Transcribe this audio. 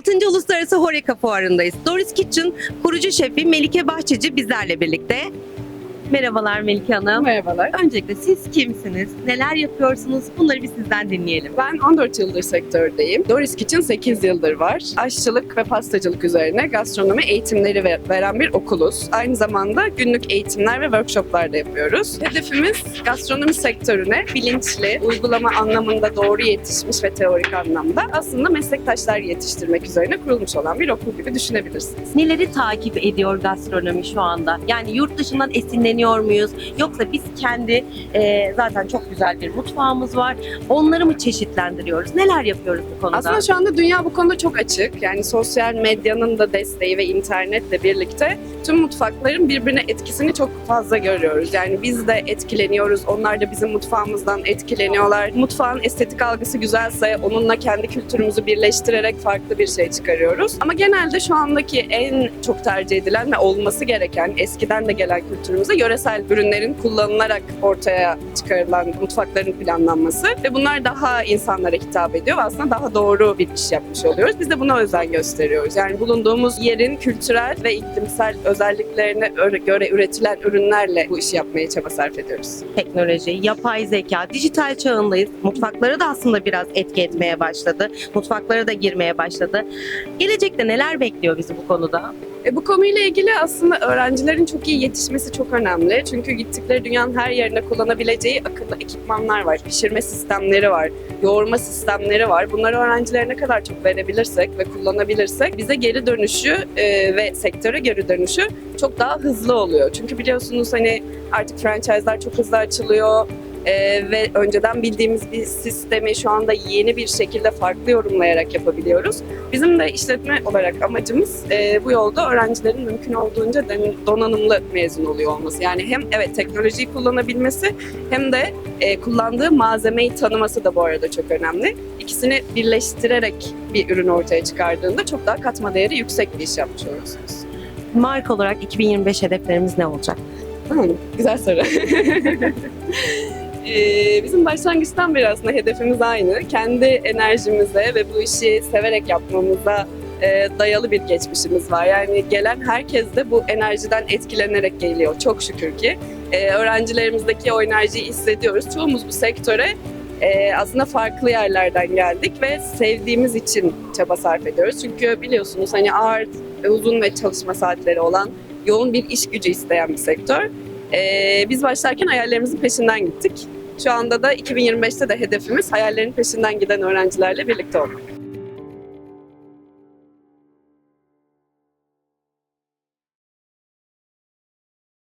6. Uluslararası Horeca Fuarı'ndayız. Doris Kitchen kurucu şefi Melike Bahçeci bizlerle birlikte. Merhabalar Melike Hanım. Merhabalar. Öncelikle siz kimsiniz? Neler yapıyorsunuz? Bunları bir sizden dinleyelim. Ben 14 yıldır sektördeyim. Doris Kitchen 8 yıldır var. Aşçılık ve pastacılık üzerine gastronomi eğitimleri ve- veren bir okuluz. Aynı zamanda günlük eğitimler ve workshoplar da yapıyoruz. Hedefimiz gastronomi sektörüne bilinçli, uygulama anlamında doğru yetişmiş ve teorik anlamda aslında meslektaşlar yetiştirmek üzerine kurulmuş olan bir okul gibi düşünebilirsiniz. Neleri takip ediyor gastronomi şu anda? Yani yurt dışından esinleniyor muyuz? Yoksa biz kendi e, zaten çok güzel bir mutfağımız var. Onları mı çeşitlendiriyoruz? Neler yapıyoruz bu konuda? Aslında şu anda dünya bu konuda çok açık. Yani sosyal medyanın da desteği ve internetle birlikte tüm mutfakların birbirine etkisini çok fazla görüyoruz. Yani biz de etkileniyoruz, onlar da bizim mutfağımızdan etkileniyorlar. Mutfağın estetik algısı güzelse onunla kendi kültürümüzü birleştirerek farklı bir şey çıkarıyoruz. Ama genelde şu andaki en çok tercih edilen ve olması gereken eskiden de gelen kültürümüze yöresel ürünlerin kullanılarak ortaya çıkarılan mutfakların planlanması ve bunlar daha insanlara hitap ediyor aslında daha doğru bir iş yapmış oluyoruz. Biz de buna özen gösteriyoruz. Yani bulunduğumuz yerin kültürel ve iklimsel özelliklerine göre üretilen ürünlerle bu işi yapmaya çaba sarf ediyoruz. teknoloji, yapay zeka, dijital çağındayız. Mutfaklara da aslında biraz etki etmeye başladı. Mutfaklara da girmeye başladı. Gelecekte neler bekliyor bizi bu konuda? E, bu konuyla ilgili aslında öğrencilerin çok iyi yetişmesi çok önemli. Çünkü gittikleri dünyanın her yerinde kullanabileceği akıllı ekipmanlar var. Pişirme sistemleri var, yoğurma sistemleri var. Bunları öğrencilere ne kadar çok verebilirsek ve kullanabilirsek bize geri dönüşü e, ve sektöre geri dönüşü çok daha hızlı oluyor. Çünkü biliyorsunuz hani artık franchise'lar çok hızlı açılıyor. E, ve önceden bildiğimiz bir sistemi şu anda yeni bir şekilde farklı yorumlayarak yapabiliyoruz. Bizim de işletme olarak amacımız e, bu yolda öğrencilerin mümkün olduğunca donanımlı mezun oluyor olması. Yani hem evet teknolojiyi kullanabilmesi hem de e, kullandığı malzemeyi tanıması da bu arada çok önemli. İkisini birleştirerek bir ürün ortaya çıkardığında çok daha katma değeri yüksek bir iş yapmış oluyorsunuz. Marka olarak 2025 hedeflerimiz ne olacak? Hmm, güzel soru. Ee, bizim başlangıçtan beri aslında hedefimiz aynı. Kendi enerjimize ve bu işi severek yapmamıza e, dayalı bir geçmişimiz var. Yani gelen herkes de bu enerjiden etkilenerek geliyor. Çok şükür ki. Ee, öğrencilerimizdeki o enerjiyi hissediyoruz. Çoğumuz bu sektöre e, aslında farklı yerlerden geldik ve sevdiğimiz için çaba sarf ediyoruz. Çünkü biliyorsunuz hani ağır, uzun ve çalışma saatleri olan yoğun bir iş gücü isteyen bir sektör. Ee, biz başlarken hayallerimizin peşinden gittik. Şu anda da 2025'te de hedefimiz hayallerin peşinden giden öğrencilerle birlikte olmak.